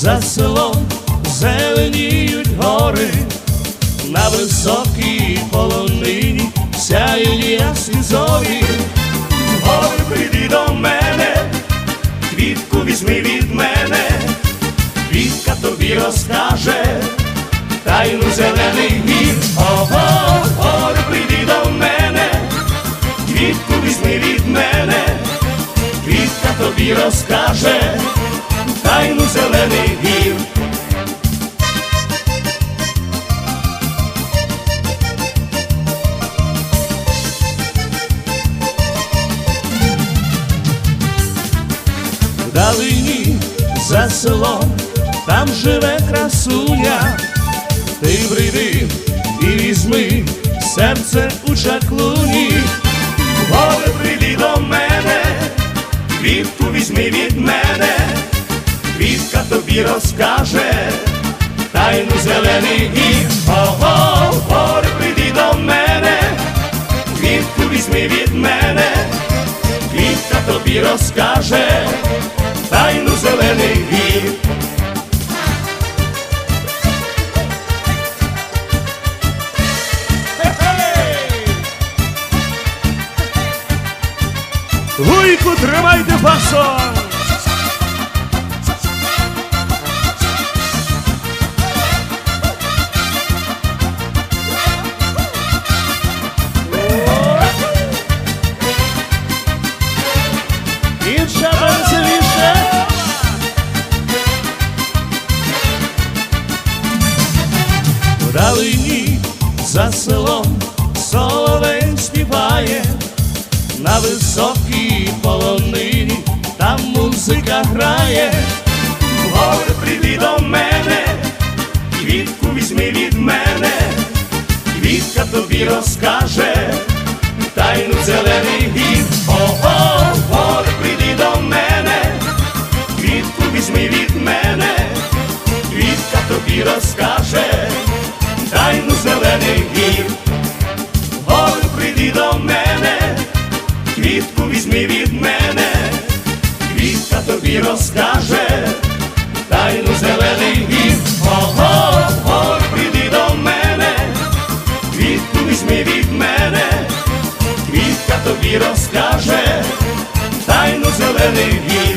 за селом зеленіють гори, на високій полонині сяють ясні зорі. Гори, прийди до мене, квітку візьми від мене, квітка тобі розкаже, тайну зелений гір. Ого, гори, прийди до мене, квітку візьми від мене, квітка тобі розкаже, тайну зелений гір. Вдалині за селом, там живе красуня, ти прийди і візьми серце у чаклуні, горе прийди до мене, квітку візьми від мене, квітка тобі розкаже, тайну зелений гір, ого, горе прийди до мене, квітку візьми від мене, квітка тобі розкаже, тайну зелений гір. Вуйку, тримайте фасон! За селом соловей співає, на високій полонині там музика грає, горе прийди до мене, квітку візьми від мене, квітка тобі розкаже, тайну зелений гір, ого, горе прийди до мене, квітку візьми від мене, квітка тобі розкаже, тайну зелений гір. Прийди до мене, квітку візьми від мене, квітка тобі розкаже, тайну зелений гір. Ого, горе прийди до мене, квітку візьми від мене, квітка тобі розкаже, тайну зелений гір.